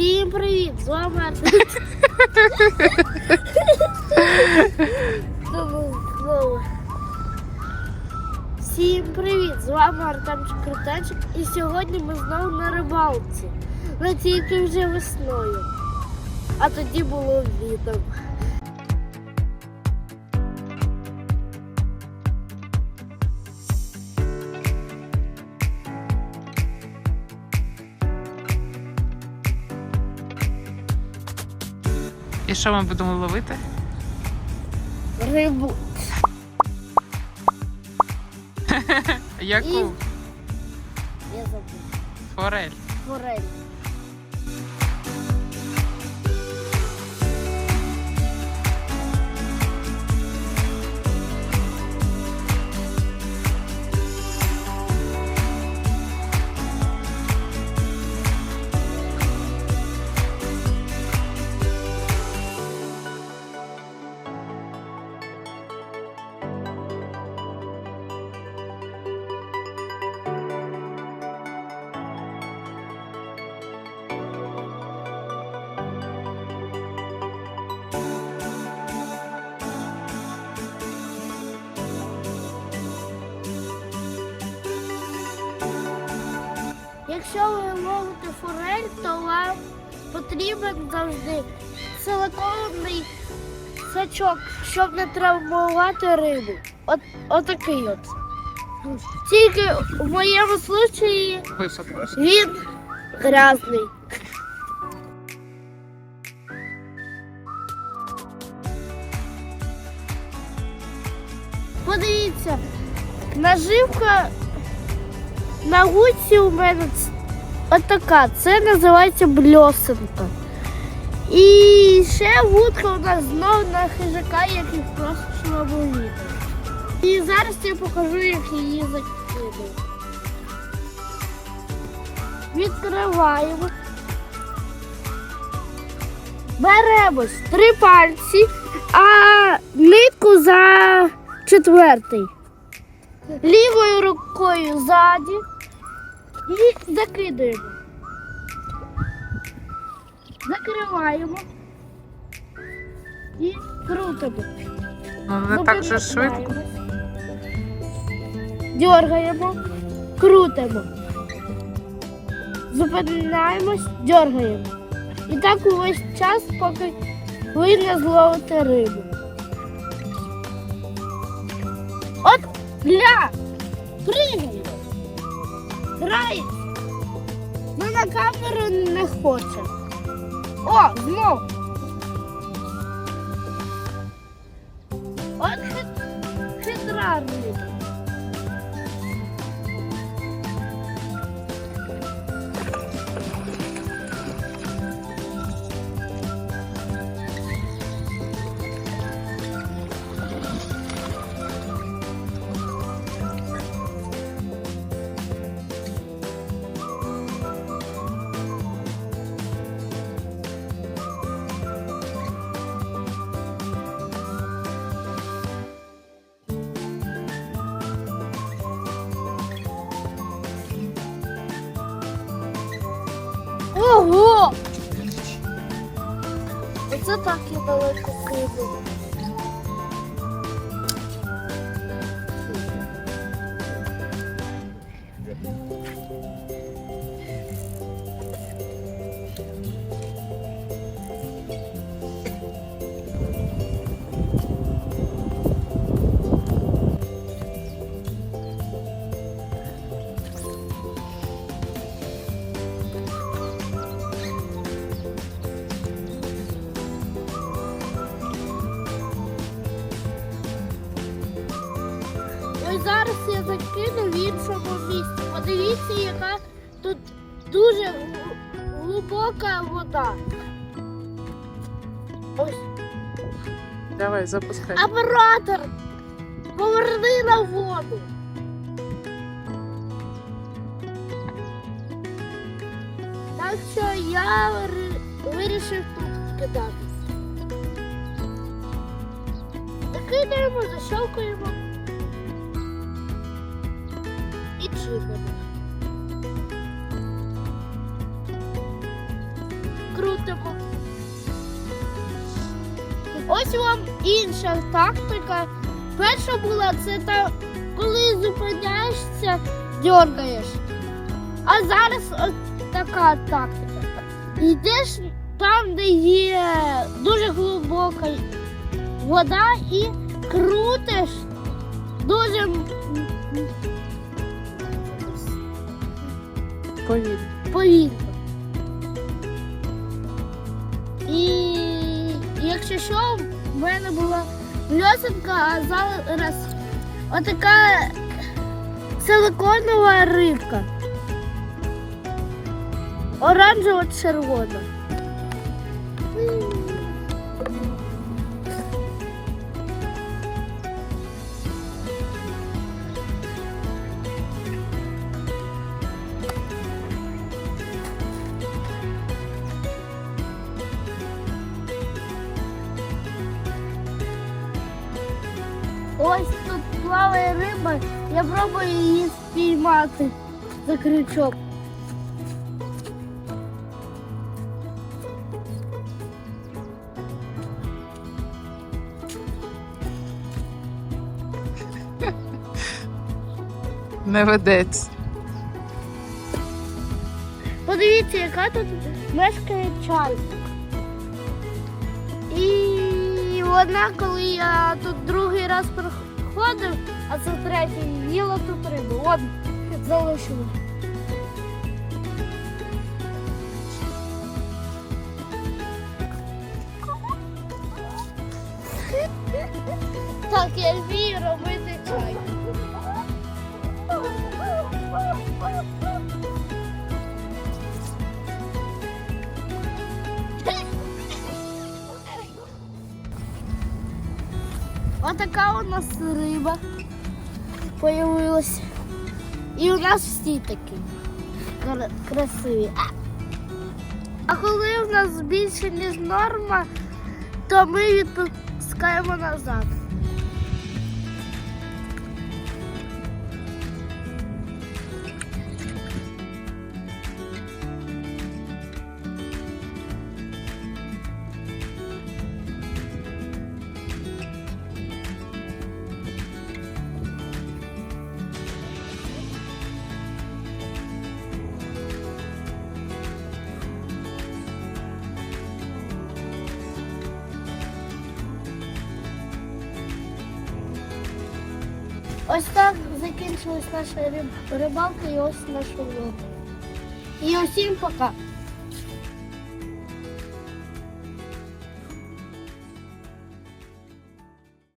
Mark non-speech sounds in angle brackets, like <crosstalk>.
Всім привіт! З вами Артем. <laughs> Знову. Всім привіт! З вами Артемчик Крутенчик і сьогодні ми знову на рибалці. Але тільки вже весною. А тоді було літом. І що ми будемо ловити? Рибу. <laughs> Яку І- Я забув. форель. Форель. Якщо ви ловите форель, то вам потрібен завжди силикований сачок, щоб не травмувати рибу. От, отакий от. Тільки в моєму случаї він грязний. Подивіться, наживка на гуці у мене отака. Це називається бльосинка. І ще вудка у нас знов на хижака, який прошлому відео. І зараз я покажу, як її закидаю. Відкриваємо. Беремось три пальці, а нитку за четвертий. Лівою рукою ззаді і закидаємо. Закриваємо і крутимо. Ну не так же швидко. Дергаємо, крутимо. Зупиняємось, дергаємо. І так увесь час, поки ви не зловите рибу. От ля! Пригає! Грає! Ну на камеру не хоче. О, знов! Оце так я далеко кидаю. Зараз я закину в іншому місці. Подивіться, яка тут дуже глибока вода. Ось Давай, запускай. оператор! Поверни на воду. Так що я вир- вирішив тут кидати. Закидаємо, защелкуємо чіпимо. крутимо. Ось вам інша тактика. Перша була це та, коли зупиняєшся, дергаєш. А зараз от така тактика. Йдеш там, де є дуже глибока вода і крутиш дуже Повітря. Повільно. І якщо що, в мене була льосенка, а зараз отака силиконова рибка. Оранжево Ось тут плаває риба, я пробую її спіймати за крючок. <laughs> Не ведеться. Подивіться, яка тут мешкає чай. І вона, коли я тут другий раз приходив, а це третій, їла тут рибу. От залишила. Так, я вмію робити чай. Отака у нас риба появилась. І у нас всі такі кра- красиві. А коли у нас більше, ніж норма, то ми відпускаємо назад. Ось так закінчилась наша риб- рибалка і ось наш улов. І усім пока.